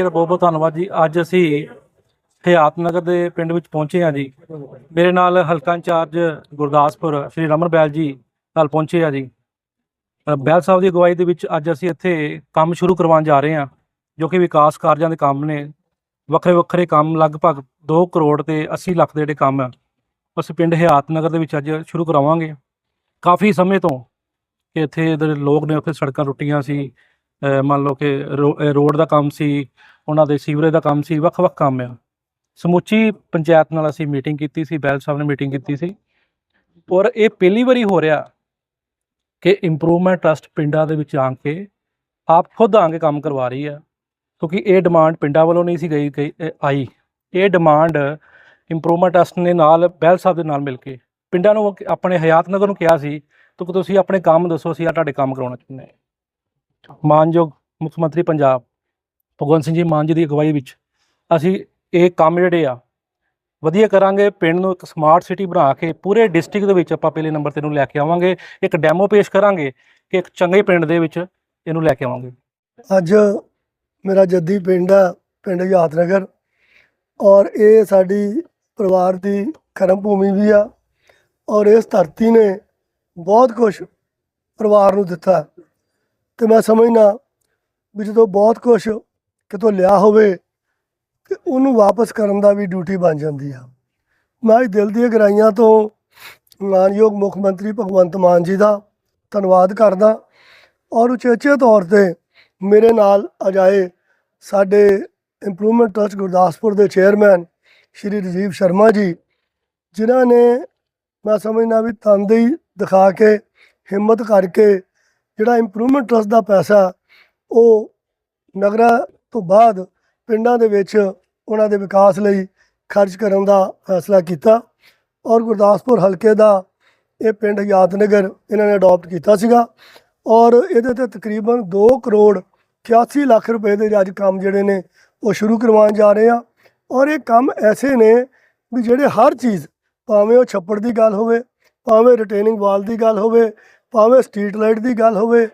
ਜੀ ਦਾ ਬਹੁਤ ਬਹੁਤ ਧੰਨਵਾਦ ਜੀ। ਅੱਜ ਅਸੀਂ ਹਯਾਤ ਨਗਰ ਦੇ ਪਿੰਡ ਵਿੱਚ ਪਹੁੰਚੇ ਹਾਂ ਜੀ। ਮੇਰੇ ਨਾਲ ਹਲਕਾ ਇੰਚਾਰਜ ਗੁਰਦਾਸਪੁਰ ਸ਼੍ਰੀ ਰਮਨ ਬੈਲ ਜੀ ਨਾਲ ਪਹੁੰਚੇ ਆ ਜੀ। ਬੈਲ ਸਾਹਿਬ ਦੀ ਅਗਵਾਈ ਦੇ ਵਿੱਚ ਅੱਜ ਅਸੀਂ ਇੱਥੇ ਕੰਮ ਸ਼ੁਰੂ ਕਰਵਾਉਣ ਜਾ ਰਹੇ ਹਾਂ, ਜੋ ਕਿ ਵਿਕਾਸ ਕਾਰਜਾਂ ਦੇ ਕੰਮ ਨੇ। ਵੱਖਰੇ ਵੱਖਰੇ ਕੰਮ, ਲਗਭਗ 2 ਕਰੋੜ ਤੇ 80 ਲੱਖ ਦੇ ਜਿਹੜੇ ਕੰਮ ਆ ਅਸੀਂ ਪਿੰਡ ਹਯਾਤ ਨਗਰ ਦੇ ਵਿੱਚ ਅੱਜ ਸ਼ੁਰੂ ਕਰਾਵਾਂਗੇ। ਕਾਫੀ ਸਮੇਂ ਤੋਂ ਕਿ ਇੱਥੇ ਜਿਹੜੇ ਲੋਕ ਨੇ, ਉੱਥੇ ਸੜਕਾਂ ਟੁੱਟੀਆਂ ਸੀ ਮੰਨ ਲਓ ਕਿ ਰੋ- ਰੋਡ ਦਾ ਕੰਮ ਸੀ, ਉਹਨਾਂ ਦੇ ਸੀਵਰੇਜ ਦਾ ਕੰਮ ਸੀ, ਵੱਖ-ਵੱਖ ਕੰਮ ਆ। ਸਮੁੱਚੀ ਪੰਚਾਇਤ ਨਾਲ ਅਸੀਂ ਮੀਟਿੰਗ ਕੀਤੀ ਸੀ, ਬੈਲ ਸਾਹਿਬ ਨੇ ਮੀਟਿੰਗ ਕੀਤੀ ਸੀ। ਔਰ ਇਹ ਪਹਿਲੀ ਵਾਰੀ ਹੋ ਰਿਹਾ ਕਿ ਇੰਪਰੂਵਮੈਂਟ ਟਰਸਟ ਪਿੰਡਾਂ ਦੇ ਵਿੱਚ ਆ ਕੇ ਆਪ ਖੁਦ ਆ ਕੇ ਕੰਮ ਕਰਵਾ ਰਹੀ ਆ। ਕਿਉਂਕਿ ਇਹ ਡਿਮਾਂਡ ਪਿੰਡਾਂ ਵੱਲੋਂ ਨਹੀਂ ਸੀ ਗਈ, ਗਈ- ਆਈ। ਇਹ ਡਿਮਾਂਡ ਇੰਪਰੂਵਮੈਂਟ ਟਰਸਟ ਨੇ ਨਾਲ, ਬੈਲ ਸਾਹਿਬ ਦੇ ਨਾਲ ਮਿਲ ਕੇ। ਪਿੰਡਾਂ ਨੂੰ ਆਪਣੇ ਹਯਾਤ ਨਗਰ ਨੂੰ ਕਿਹਾ ਸੀ ਕਿ ਤੁਸੀਂ ਆਪਣੇ ਕੰਮ ਦੱਸੋ, ਅਸੀਂ ਆ ਤੁਹਾਡੇ ਕੰਮ ਕਰਾਉਣਾ ਚਾਹੁੰਦੇ ਹਾਂ। ਮਾਨਯੋਗ ਮੁੱਖ ਮੰਤਰੀ ਪੰਜਾਬ, ਭਗਵੰਤ ਸਿੰਘ ਜੀ ਮਾਨ ਜੀ ਦੀ ਅਗਵਾਈ ਵਿੱਚ, ਅਸੀਂ ਇਹ ਕੰਮ ਜਿਹੜੇ ਆ, ਵਧੀਆ ਕਰਾਂਗੇ, ਪਿੰਡ ਨੂੰ ਇੱਕ ਸਮਾਰਟ ਸਿਟੀ ਬਣਾ ਕੇ, ਪੂਰੇ ਡਿਸਟ੍ਰਿਕਟ ਦੇ ਵਿੱਚ ਆਪਾਂ ਪਹਿਲੇ ਨੰਬਰ ਤੇ ਇਹਨੂੰ ਲੈ ਕੇ ਆਵਾਂਗੇ, ਇੱਕ ਡੈਮੋ ਪੇਸ਼ ਕਰਾਂਗੇ ਕਿ ਇੱਕ ਚੰਗੇ ਪਿੰਡ ਦੇ ਵਿੱਚ ਇਹਨੂੰ ਲੈ ਕੇ ਆਵਾਂਗੇ। ਅੱਜ ਮੇਰਾ ਜੱਦੀ ਪਿੰਡ ਆ, ਪਿੰਡ ਯਾਦਨਗਰ, ਔਰ ਇਹ ਸਾਡੀ ਪਰਿਵਾਰ ਦੀ ਕਰਮ ਭੂਮੀ ਵੀ ਆ, ਔਰ ਇਸ ਧਰਤੀ ਨੇ ਬਹੁਤ ਕੁਝ ਪਰਿਵਾਰ ਨੂੰ ਦਿੱਤਾ। ਤੇ ਮੈਂ ਸਮਝਣਾ ਵੀ ਜਦੋਂ ਬਹੁਤ ਕੁਝ ਕਿਤੋਂ ਲਿਆ ਹੋਵੇ ਤੇ ਉਹਨੂੰ ਵਾਪਸ ਕਰਨ ਦਾ ਵੀ ਡਿਊਟੀ ਬਣ ਜਾਂਦੀ ਆ। ਮੈਂ ਦਿਲ ਦੀਆਂ ਗਹਿਰਾਈਆਂ ਤੋਂ ਮਾਨਯੋਗ ਮੁੱਖ ਮੰਤਰੀ ਭਗਵੰਤ ਮਾਨ ਜੀ ਦਾ ਧੰਨਵਾਦ ਕਰਦਾ ਔਰ ਉਚੇਚੇ ਤੌਰ ਤੇ ਮੇਰੇ ਨਾਲ ਅਜਾਏ ਸਾਡੇ ਇੰਪਰੂਵਮੈਂਟ ਟਰਸਟ ਗੁਰਦਾਸਪੁਰ ਦੇ ਚੇਅਰਮੈਨ ਸ਼੍ਰੀ ਰਜੀਵ ਸ਼ਰਮਾ ਜੀ, ਜਿਨ੍ਹਾਂ ਨੇ ਮੈਂ ਸਮਝਦਾ ਵੀ ਤਨਦੇਹੀ ਦਿਖਾ ਕੇ, ਹਿੰਮਤ ਕਰਕੇ ਜਿਹੜਾ ਇੰਪਰੂਵਮੈਂਟ ਟਰਸਟ ਦਾ ਪੈਸਾ, ਉਹ ਨਗਰਾਂ ਤੋਂ ਬਾਅਦ ਪਿੰਡਾਂ ਦੇ ਵਿੱਚ ਉਹਨਾਂ ਦੇ ਵਿਕਾਸ ਲਈ ਖਰਚ ਕਰਨ ਦਾ ਫੈਸਲਾ ਕੀਤਾ ਔਰ ਗੁਰਦਾਸਪੁਰ ਹਲਕੇ ਦਾ ਇਹ ਪਿੰਡ ਯਾਦਨਗਰ ਇਹਨਾਂ ਨੇ ਅਡਾਪਟ ਕੀਤਾ ਸੀਗਾ ਔਰ ਇਹਦੇ ਤੇ ਤਕਰੀਬਨ 2 ਕਰੋੜ 81 ਲੱਖ ਰੁਪਏ ਦੇ ਅੱਜ ਕੰਮ ਜਿਹੜੇ ਨੇ ਉਹ ਸ਼ੁਰੂ ਕਰਵਾਉਣ ਜਾ ਰਹੇ ਆ ਔਰ ਇਹ ਕੰਮ ਐਸੇ ਨੇ ਵੀ ਜਿਹੜੇ ਹਰ ਚੀਜ਼, ਭਾਵੇਂ ਉਹ ਛੱਪੜ ਦੀ ਗੱਲ ਹੋਵੇ, ਭਾਵੇਂ ਰਿਟੇਨਿੰਗ ਵਾਲ ਦੀ ਗੱਲ ਹੋਵੇ ਭਾਵੇਂ ਸਟਰੀਟ ਲਾਈਟ ਦੀ ਗੱਲ ਹੋਵੇ,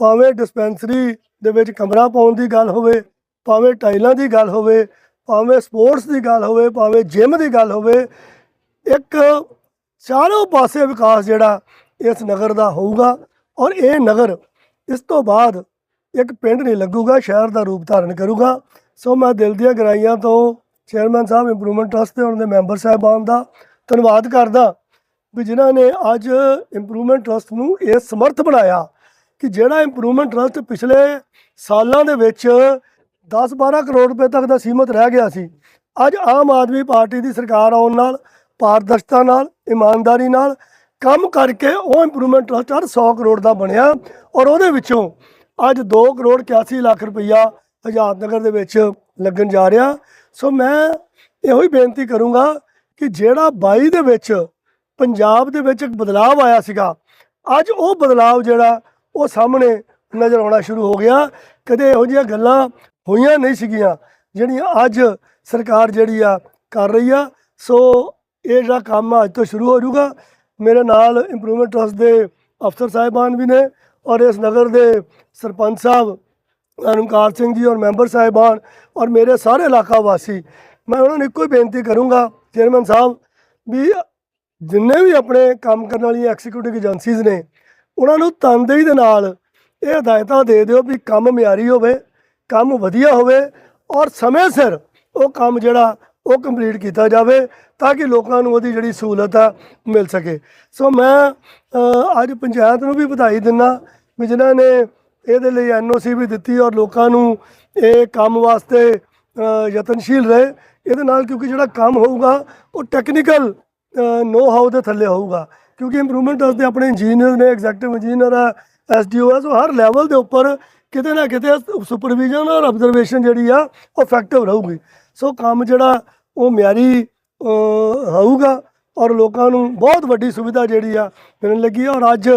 ਭਾਵੇਂ ਡਿਸਪੈਂਸਰੀ ਦੇ ਵਿੱਚ ਕਮਰਾ ਪਾਉਣ ਦੀ ਗੱਲ ਹੋਵੇ, ਭਾਵੇਂ ਟਾਈਲਾਂ ਦੀ ਗੱਲ ਹੋਵੇ, ਭਾਵੇਂ ਸਪੋਰਟਸ ਦੀ ਗੱਲ ਹੋਵੇ, ਭਾਵੇਂ ਜਿਮ ਦੀ ਗੱਲ ਹੋਵੇ, ਇੱਕ ਚਾਰੋਂ ਪਾਸੇ ਵਿਕਾਸ ਜਿਹੜਾ ਇਸ ਨਗਰ ਦਾ ਹੋਊਗਾ ਔਰ ਇਹ ਨਗਰ ਇਸ ਤੋਂ ਬਾਅਦ ਇੱਕ ਪਿੰਡ ਨਹੀਂ ਲੱਗੂਗਾ, ਸ਼ਹਿਰ ਦਾ ਰੂਪ ਧਾਰਨ ਕਰੂਗਾ। ਸੋ ਮੈਂ ਦਿਲ ਦੀਆਂ ਗਰਾਈਆਂ ਤੋਂ ਚੇਅਰਮੈਨ ਸਾਹਿਬ ਇੰਪਰੂਵਮੈਂਟ ਟਰਸਟ ਦੇ ਉਹਨਾਂ ਦੇ ਮੈਂਬਰ ਸਾਹਿਬਾਨ ਦਾ ਧੰਨਵਾਦ ਕਰਦਾ। ਵੀ ਜਿਨ੍ਹਾਂ ਨੇ ਅੱਜ ਇੰਪਰੂਵਮੈਂਟ ਟਰਸਟ ਨੂੰ ਇਹ ਸਮਰਥ ਬਣਾਇਆ ਕਿ ਜਿਹੜਾ ਇੰਪਰੂਵਮੈਂਟ ਟਰਸਟ ਪਿਛਲੇ ਸਾਲਾਂ ਦੇ ਵਿੱਚ 10-12 ਕਰੋੜ ਰੁਪਏ ਤੱਕ ਦਾ ਸੀਮਤ ਰਹਿ ਗਿਆ ਸੀ, ਅੱਜ ਆਮ ਆਦਮੀ ਪਾਰਟੀ ਦੀ ਸਰਕਾਰ ਆਉਣ ਨਾਲ, ਪਾਰਦਰਸ਼ਤਾ ਨਾਲ, ਇਮਾਨਦਾਰੀ ਨਾਲ ਕੰਮ ਕਰਕੇ ਉਹ ਇੰਪਰੂਵਮੈਂਟ ਟਰਸਟ ਅੱਜ 100 ਕਰੋੜ ਦਾ ਬਣਿਆ ਔਰ ਉਹਦੇ ਵਿੱਚੋਂ ਅੱਜ 2 ਕਰੋੜ 81 ਲੱਖ ਰੁਪਈਆ ਆਜ਼ਾਦ ਨਗਰ ਦੇ ਵਿੱਚ ਲੱਗਣ ਜਾ ਰਿਹਾ। ਸੋ ਮੈਂ ਇਹੋ ਹੀ ਬੇਨਤੀ ਕਰੂੰਗਾ ਕਿ ਜਿਹੜਾ 22 ਦੇ ਵਿੱਚ ਪੰਜਾਬ ਦੇ ਵਿੱਚ ਇੱਕ ਬਦਲਾਅ ਆਇਆ ਸੀਗਾ। ਅੱਜ ਉਹ ਬਦਲਾਅ ਜਿਹੜਾ ਉਹ ਸਾਹਮਣੇ ਨਜ਼ਰ ਆਉਣਾ ਸ਼ੁਰੂ ਹੋ ਗਿਆ। ਕਦੇ ਇਹੋ ਜਿਹੀਆਂ ਗੱਲਾਂ ਹੋਈਆਂ ਨਹੀਂ ਸੀਗੀਆਂ, ਜਿਹੜੀਆਂ ਅੱਜ ਸਰਕਾਰ ਜਿਹੜੀ ਆ ਕਰ ਰਹੀ ਆ। ਸੋ ਇਹ ਜਿਹੜਾ ਕੰਮ ਆ ਅੱਜ ਤੋਂ ਸ਼ੁਰੂ ਹੋ ਜਾਊਗਾ, ਮੇਰੇ ਨਾਲ ਇੰਪਰੂਵਮੈਂਟ ਟਰਸਟ ਦੇ ਅਫਸਰ ਸਾਹਿਬਾਨ ਵੀ ਨੇ ਔਰ ਇਸ ਨਗਰ ਦੇ ਸਰਪੰਚ ਸਾਹਿਬ ਅਨੁਕਾਰ ਸਿੰਘ ਜੀ ਔਰ ਮੈਂਬਰ ਸਾਹਿਬਾਨ ਔਰ ਮੇਰੇ ਸਾਰੇ ਇਲਾਕਾ ਵਾਸੀ ਮੈਂ ਉਹਨਾਂ ਨੂੰ ਇੱਕੋ ਹੀ ਬੇਨਤੀ ਕਰੂੰਗਾ ਚੇਅਰਮੈਨ ਸਾਹਿਬ, ਵੀ ਜਿੰਨੇ ਵੀ ਆਪਣੇ ਕੰਮ ਕਰਨ ਵਾਲੀਆਂ ਐਗਜ਼ੀਕਿਊਟਿਵ ਏਜੰਸੀਜ਼ ਨੇ, ਉਹਨਾਂ ਨੂੰ ਤਨਦੇਹੀ ਦੇ ਨਾਲ ਇਹ ਹਦਾਇਤਾਂ ਦੇ ਦਿਓ ਵੀ ਕੰਮ ਮਿਆਰੀ ਹੋਵੇ, ਕੰਮ ਵਧੀਆ ਹੋਵੇ ਔਰ ਸਮੇਂ ਸਿਰ ਉਹ ਕੰਮ ਜਿਹੜਾ ਉਹ ਕੰਪਲੀਟ ਕੀਤਾ ਜਾਵੇ ਤਾਂ ਕਿ ਲੋਕਾਂ ਨੂੰ ਉਹਦੀ ਜਿਹੜੀ ਸਹੂਲਤ ਆ ਮਿਲ ਸਕੇ। ਸੋ ਮੈਂ ਅੱਜ ਪੰਚਾਇਤ ਨੂੰ ਵੀ ਵਧਾਈ ਦਿੰਦਾ ਵੀ ਜਿਨ੍ਹਾਂ ਨੇ ਇਹਦੇ ਲਈ ਐਨਓਸੀ ਵੀ ਦਿੱਤੀ ਔਰ ਲੋਕਾਂ ਨੂੰ ਇਹ ਕੰਮ ਵਾਸਤੇ ਯਤਨਸ਼ੀਲ ਰਹੇ। ਇਹਦੇ ਨਾਲ ਕਿਉਂਕਿ ਜਿਹੜਾ ਕੰਮ ਹੋਊਗਾ ਉਹ ਟੈਕਨੀਕਲ ਨੋ ਹਾਊ ਦੇ ਥੱਲੇ ਹੋਊਗਾ। ਕਿਉਂਕਿ ਇੰਪਰੂਵਮੈਂਟ ਦੇ ਆਪਣੇ ਇੰਜੀਨੀਅਰ ਨੇ ਐਗਜ਼ੈਕਟਿਵ ਇੰਜੀਨੀਅਰ ਆ ਐਸਡੀਓ ਆ, ਸੋ ਹਰ ਲੈਵਲ ਦੇ ਉੱਪਰ ਕਿਤੇ ਨਾ ਕਿਤੇ ਸੁਪਰਵਿਜ਼ਨ ਔਰ ਆਬਜ਼ਰਵੇਸ਼ਨ ਜਿਹੜੀ ਆ, ਉਹ ਇਫੈਕਟਿਵ ਰਹੂਗੀ। ਸੋ ਕੰਮ ਜਿਹੜਾ, ਉਹ ਮਿਆਰੀ ਹੋਊਗਾ ਔਰ ਲੋਕਾਂ ਨੂੰ ਬਹੁਤ ਵੱਡੀ ਸੁਵਿਧਾ ਜਿਹੜੀ ਆ ਮਿਲਣ ਲੱਗੀ ਔਰ ਅੱਜ